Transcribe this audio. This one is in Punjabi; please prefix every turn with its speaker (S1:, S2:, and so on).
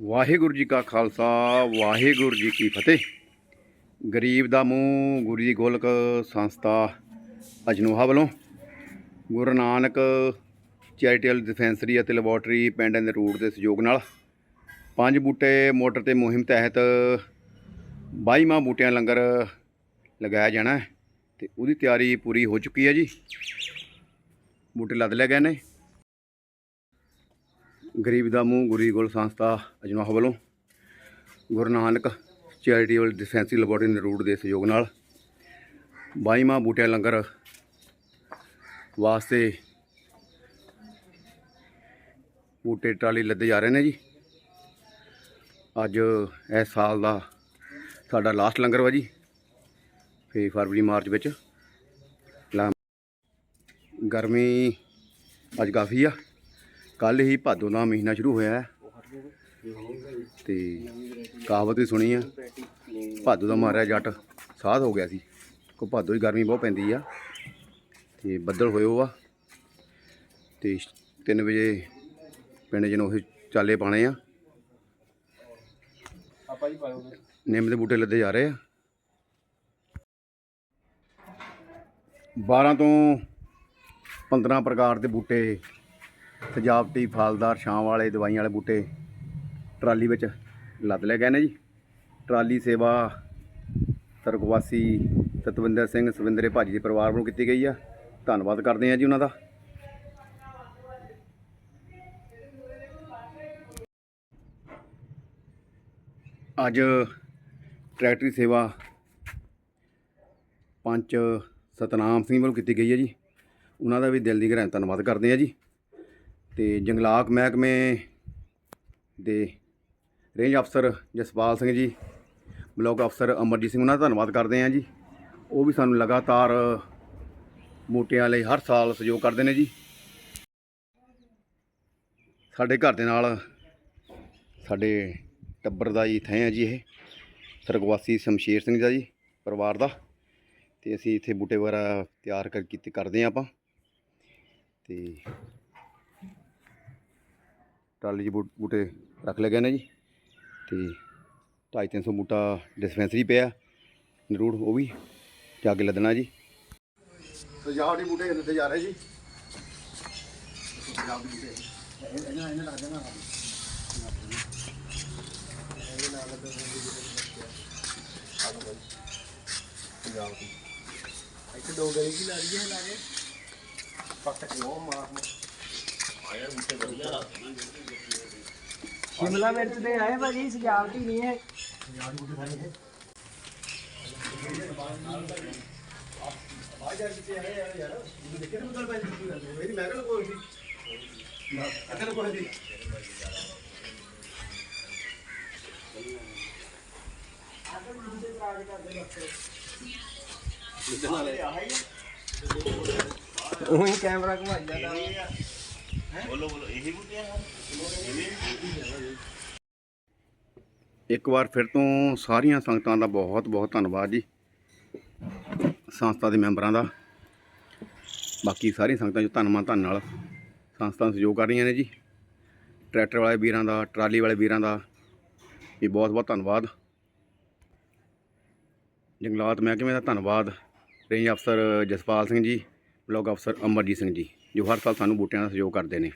S1: ਵਾਹਿਗੁਰੂ ਜੀ ਕਾ ਖਾਲਸਾ, ਵਾਹਿਗੁਰੂ ਜੀ ਕੀ ਫਤਿਹ। ਗਰੀਬ ਦਾ ਮੂੰਹ, ਗੁਰੂ ਦੀ ਗੋਲਕ ਸੰਸਥਾ ਅਜਨੋਹਾ ਵੱਲੋਂ ਗੁਰੂ ਨਾਨਕ ਚੈਰੀਟੇਬਲ ਡਿਸਪੈਂਸਰੀ ਅਤੇ ਲੈਬੋਰਟਰੀ ਪਿੰਡ ਦੇ ਰੂਟ ਦੇ ਸਹਿਯੋਗ ਨਾਲ ਪੰਜ ਬੂਟੇ ਮੋਟਰ ਤੇ ਮੁਹਿੰਮ ਤਹਿਤ 22ਵਾਂ ਬੂਟਿਆਂ ਲੰਗਰ ਲਗਾਇਆ ਜਾਣਾ ਹੈ ਤੇ ਉਹਦੀ ਤਿਆਰੀ ਪੂਰੀ ਹੋ ਚੁੱਕੀ ਹੈ ਜੀ। ਬੂਟੇ ਲੱਦ ਲਏ ਗਏ ਨੇ। ਗਰੀਬ ਦਾ ਮੂੰਹ, ਗੁਰੀ ਦੀ ਗੋਲ ਸੰਸਥਾ ਅਜਨਾਹ ਵੱਲੋਂ Guru Nanak charitable dispensary laboratory ਦੇ ਦੇ ਸਹਿਯੋਗ ਨਾਲ 22ਵਾਂ ਬੂਟਿਆਂ ਲੰਗਰ ਵਾਸਤੇ ਬੂਟੇ ਟਰਾਲੀ ਲੱਦੇ ਜਾ ਰਹੇ ਨੇ ਜੀ। ਅੱਜ ਇਸ ਸਾਲ ਦਾ ਸਾਡਾ ਲਾਸਟ ਲੰਗਰ ਵਾ ਜੀ ਫੇ ਫਰਵਰੀ, ਮਾਰਚ ਵਿੱਚ। ਗਰਮੀ ਅੱਜ ਕਾਫੀ ਆ। ਕੱਲ ਹੀ ਭਾਦੋ ਦਾ ਮਹੀਨਾ ਸ਼ੁਰੂ ਹੋਇਆ ਹੈ। ਤੇ ਕਹਾਵਤ ਵੀ ਸੁਣੀ ਆ, ਭਾਦੋਂ ਦਾ ਮਾਰਿਆ ਜੱਟ ਸਾਧ ਹੋ ਗਿਆ ਸੀ। ਕੋ ਭਾਦੋਂ ਦੀ ਗਰਮੀ ਬਹੁਤ ਪੈਂਦੀ ਆ। ਤੇ ਬੱਦਲ ਹੋਏ ਹੋ ਆ ਤੇ 3 ਵਜੇ ਪਿੰਡ ਜਨੋਂ ਇਹ ਚਾਲੇ ਪਾਣੇ ਆ। ਨਿੰਮ ਦੇ ਬੂਟੇ ਲੱਦੇ ਜਾ ਰਹੇ ਆ। 12 ਤੋਂ 15 ਪ੍ਰਕਾਰ ਦੇ ਬੂਟੇ ਸਜਾਵਟੀ ਫਲਦਾਰ ਛਾਂ ਵਾਲੇ ਦਵਾਈਆਂ ਵਾਲੇ ਬੂਟੇ ਟਰਾਲੀ ਵਿੱਚ ਲੱਦ ਲਏ ਗਏ ਨੇ ਜੀ। ਟਰਾਲੀ ਸੇਵਾ ਸਰਗਵਾਸੀ ਸਤਵਿੰਦਰ ਸਿੰਘ ਸਵਿੰਦਰੇ ਭਾਜੀ ਦੇ ਪਰਿਵਾਰ ਵੱਲੋਂ ਕੀਤੀ ਗਈ ਆ। ਧੰਨਵਾਦ ਕਰਦੇ ਆ ਜੀ ਉਹਨਾਂ ਦਾ। ਅੱਜ ਟਰੈਕਟਰੀ ਸੇਵਾ ਪੰਚ ਸਤਨਾਮ ਸਿੰਘ ਵੱਲੋਂ ਕੀਤੀ ਗਈ ਹੈ ਜੀ। ਉਹਨਾਂ ਦਾ ਵੀ ਦਿਲ ਦੀ ਗਹਿਰਾਈ ਧੰਨਵਾਦ ਕਰਦੇ ਆ ਜੀ। ਤੇ ਜੰਗਲਾਤ ਮਹਿਕਮੇ ਦੇ ਰੇਂਜ ਅਫਸਰ ਜਸਪਾਲ ਸਿੰਘ ਜੀ, ਬਲਾਕ ਅਫਸਰ ਅਮਰਜੀਤ ਸਿੰਘ ਉਹਨਾਂ ਦਾ ਧੰਨਵਾਦ ਕਰਦੇ ਆ ਜੀ। ਉਹ ਵੀ ਸਾਨੂੰ ਲਗਾਤਾਰ ਬੂਟਿਆਂ ਲਈ ਹਰ ਸਾਲ ਸਹਿਯੋਗ ਕਰਦੇ ਨੇ ਜੀ। ਸਾਡੇ ਘਰ ਦੇ ਨਾਲ ਸਾਡੇ ਟੱਬਰ ਦਾ ਜੀ ਥੈਂ ਹੈ ਜੀ ਇਹ, ਸਰਗਵਾਸੀ ਸ਼ਮਸ਼ੀਰ ਸਿੰਘ ਦਾ ਜੀ ਪਰਿਵਾਰ ਦਾ। ਤੇ ਅਸੀਂ ਇੱਥੇ ਬੂਟੇ ਵਗੈਰਾ ਤਿਆਰ ਕਰ ਕੀਤੇ ਕਰਦੇ ਹਾਂ ਆਪਾਂ। ਤੇ ਟਰਾਲੀ 'ਚ ਬੂ- ਬੂਟੇ ਰੱਖ ਲਏ ਗਏ ਨੇ ਜੀ। ਤੇ 250 ਬੂਟਾ ਡਿਸਪੈਂਸਰੀ ਪਿਆ। ਜ਼ਰੂਰ ਉਹ ਵੀ ਜਾ ਕੇ ਲੱਦਣਾ ਜੀ। ਸਜਾਵਟੀ ਬੂਟੇ ਲੱਦੇ ਜਾ ਰਹੇ ਜੀ। ਸਜਾਵਟੀ ਬੂਟੇ ਇਹਨਾਂ ਇਹਨਾਂ ਲੱਗ ਜਾਣਾ
S2: ਇੱਥੇ ਦੋ ਗਲੀ ਕੀ ਲਾ ਰਹੀ ਹੈ ਲਾ ਕੇ ਪੱਟ ਕੇ ਉਹ ਮਾਰਨਾ ਸ਼ਿਮਲਾ ਮਿਰਚ ਦੇ ਆਏ ਭਾਜੀ ਸਜਾਵਟੀ ਨਹੀਂ
S1: ਇੱਕ ਵਾਰ ਫਿਰ ਤੋਂ ਸਾਰੀਆਂ ਸੰਗਤਾਂ ਦਾ ਬਹੁਤ ਬਹੁਤ ਧੰਨਵਾਦ ਜੀ। ਸੰਸਥਾ ਦੇ ਮੈਂਬਰਾਂ ਦਾ। ਬਾਕੀ ਸਾਰੀਆਂ ਸੰਗਤਾਂ ਜੋ ਧੰਨਵਾਦ ਧੰਨ ਨਾਲ ਸੰਸਥਾ ਸਹਿਯੋਗ ਕਰ ਰਹੀਆਂ ਨੇ ਜੀ। ਟਰੈਕਟਰ ਵਾਲੇ ਵੀਰਾਂ ਦਾ ਟਰਾਲੀ ਵਾਲੇ ਵੀਰਾਂ ਦਾ ਵੀ ਬਹੁਤ ਬਹੁਤ ਧੰਨਵਾਦ। ਜੰਗਲਾਤ ਮਹਿਕਮੇ ਦਾ ਧੰਨਵਾਦ। ਰੇਂਜ ਅਫਸਰ ਜਸਪਾਲ ਸਿੰਘ ਜੀ ਬਲਾਕ ਅਫਸਰ ਅਮਰਜੀਤ ਸਿੰਘ ਜੀ। ਜੋ ਹਰ ਸਾਲ ਸਾਨੂੰ ਬੂਟਿਆਂ ਦਾ ਸਹਿਯੋਗ ਕਰਦੇ ਨੇ।